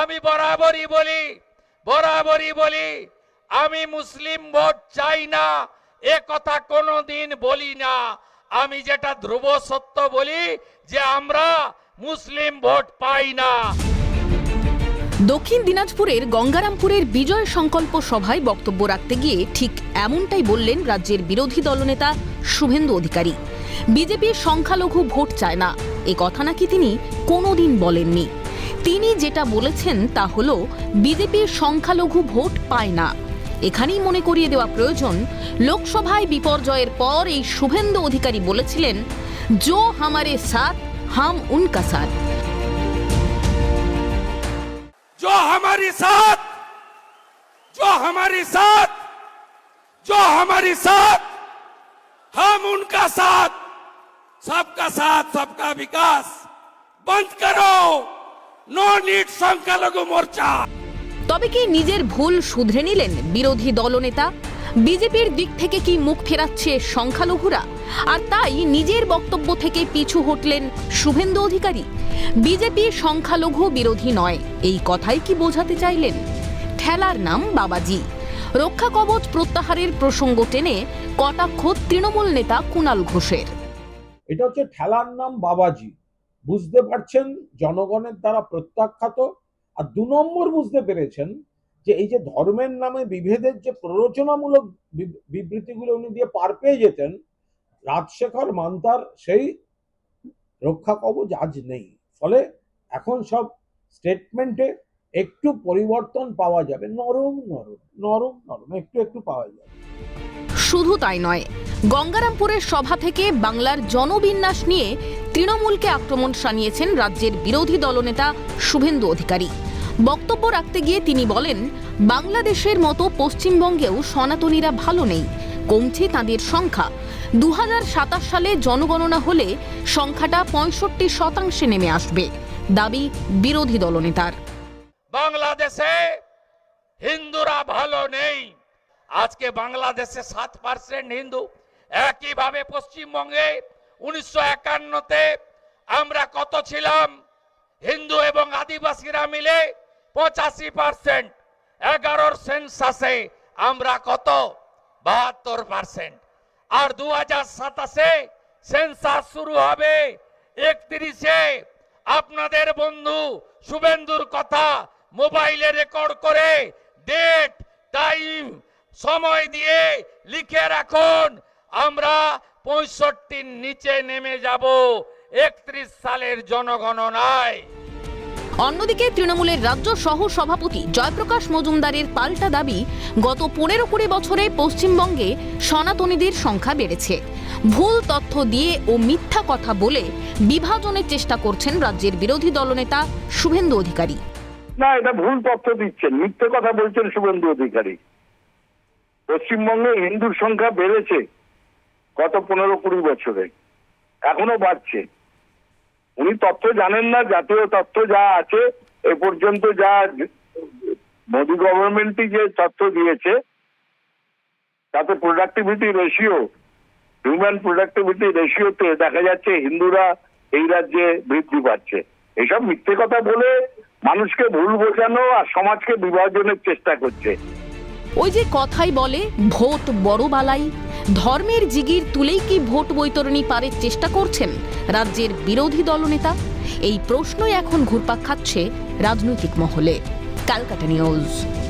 আমি বরাবরই বলি বরাবরই বলি, আমি মুসলিম ভোট চাই না, এ কথা কোনোদিন বলি না। আমি যেটা ধ্রুব সত্য বলি যে আমরা মুসলিম ভোট পাই না। দক্ষিণ দিনাজপুরের গঙ্গারামপুরের বিজয় সংকল্প সভায় বক্তব্য রাখতে গিয়ে ঠিক এমনটাই বললেন রাজ্যের বিরোধী দলনেতা শুভেন্দু অধিকারী। বিজেপি সংখ্যালঘু ভোট চায় না, এ কথা নাকি তিনি কোনোদিন বলেননি। তিনি যেটা বলেছেন তা হল বিজেপির সংখ্যালঘু ভোট পায় না এখানেই মনে করিয়ে দেওয়া প্রয়োজন লোকসভায় বিপর্যয়ের পর এই শুভেন্দু অধিকারী বলেছিলেন জো হামারে সাথ হাম উনকা সাথ जो हमारी साथ जो हमारी साथ जो हमारी साथ हम उनका साथ सबका साथ सबका विकास बंद करो তবে কি নিজের ভুল শুধরে নিলেন বিরোধী দলনেতা? বিজেপির দিক থেকে কি মুখ ফেরাচ্ছে সংখ্যালঘুরা? আর তাই নিজের বক্তব্য থেকে পিছু হটলেন শুভেন্দু অধিকারী। বিজেপি সংখ্যালঘু বিরোধী নয় এই কথাই কি বোঝাতে চাইলেন? ঠেলার নাম বাবাজি। রক্ষা কবচ প্রত্যাহারের প্রসঙ্গ টেনে কটাক্ষ তৃণমূল নেতা কুণাল ঘোষের। এটা হচ্ছে ঠেলার নাম বাবাজি। বুঝতে পারছেন জনগণের দ্বারা প্রত্যাখ্যাত? আর দু নম্বর বুঝতে পেরেছেন যে এই যে ধর্মের নামে বিভেদের যে প্ররোচনামূলক বিবৃতিগুলো উনি দিয়ে পার পেয়ে যেতেন, রাজশেখর মান্তার সেই রক্ষা কবচ আজ নেই। ফলে এখন সব স্টেটমেন্টে একটু পরিবর্তন পাওয়া যাবে। নরম নরম নরম নরম, একটু একটু পাওয়া যাবে। শুধু তাই নয়, গঙ্গারামপুরের সভা থেকে বাংলার জনবিন্যাস নিয়ে তৃণমূলকে আক্রমণ শানিয়েছেন রাজ্যের বিরোধী দলনেতা শুভেন্দু অধিকারী। বক্তব্য রাখতে গিয়ে তিনি বলেন, বাংলাদেশের মতো পশ্চিমবঙ্গেও সনাতনীরা ভালো নেই, কমছে তাদের সংখ্যা। দুহাজার সাতাশ সালে জনগণনা হলে সংখ্যাটা পঁয়ষট্টি শতাংশে নেমে আসবে, দাবি বিরোধী দলনেতার। বাংলাদেশে হিন্দুরা ভালো নেই। আজকে বাংলাদেশে সাত পার্সেন্ট হিন্দু। একইভাবে পশ্চিমবঙ্গে উনিশশো একান্নতে আমরা কত ছিলাম? হিন্দু এবং আদিবাসীরা মিলে পঁচাশি পার্সেন্ট। এগারোর সেন্সাসে আমরা কত? বাহাত্তর পার্সেন্ট। আর দু হাজার সাতাশে সেন্সাস শুরু হবে একত্রিশে। আপনাদের বন্ধু শুভেন্দুর কথা মোবাইলে রেকর্ড করে ডেট, টাইম, সময় দিয়ে লিখে রাখুন। আমরা পঁয়ষট্টির নিচে নেমে যাব একত্রিশ সালের জনগণনায় অন্যদিকে তৃণমূলের রাজ্য সহ সভাপতি জয়প্রকাশ মজুমদারের পাল্টা দাবি গত পনেরো কুড়ি বছরে পশ্চিমবঙ্গে সনাতনীদের সংখ্যা বেড়েছে। ভুল তথ্য দিয়ে ও মিথ্যা কথা বলে বিভাজনের চেষ্টা করছেন রাজ্যের বিরোধী দলনেতা শুভেন্দু অধিকারী। না এটা ভুল তথ্য দিচ্ছেন। মিথ্যে কথা বলছেন শুভেন্দু অধিকারী। পশ্চিমবঙ্গে হিন্দুর সংখ্যা বেড়েছে। গত পনেরো কুড়ি বছরে। এখনও বাড়ছে। উনি তথ্য জানেন না, জাতীয় তথ্য যা আছে, এ পর্যন্ত যা মোদী গভর্নমেন্টই যে তথ্য দিয়েছে, তাতে প্রোডাক্টিভিটি রেশিও হিউম্যান প্রোডাক্টিভিটি রেশিওতে দেখা যাচ্ছে হিন্দুরা এই রাজ্যে বৃদ্ধি পাচ্ছে। এসব মিথ্যে কথা বলে মানুষকে ভুল বোঝানো আর সমাজকে বিভাজনের চেষ্টা করছে। ওই যে কথাই বলে, ভোট বড় বালাই ধর্মের জিগির তুলেই কি ভোট বৈতরণী পারের চেষ্টা করছেন রাজ্যের বিরোধী দলনেতা? এই প্রশ্নই এখন ঘুরপাক খাচ্ছে রাজনৈতিক মহলে। Calcutta news.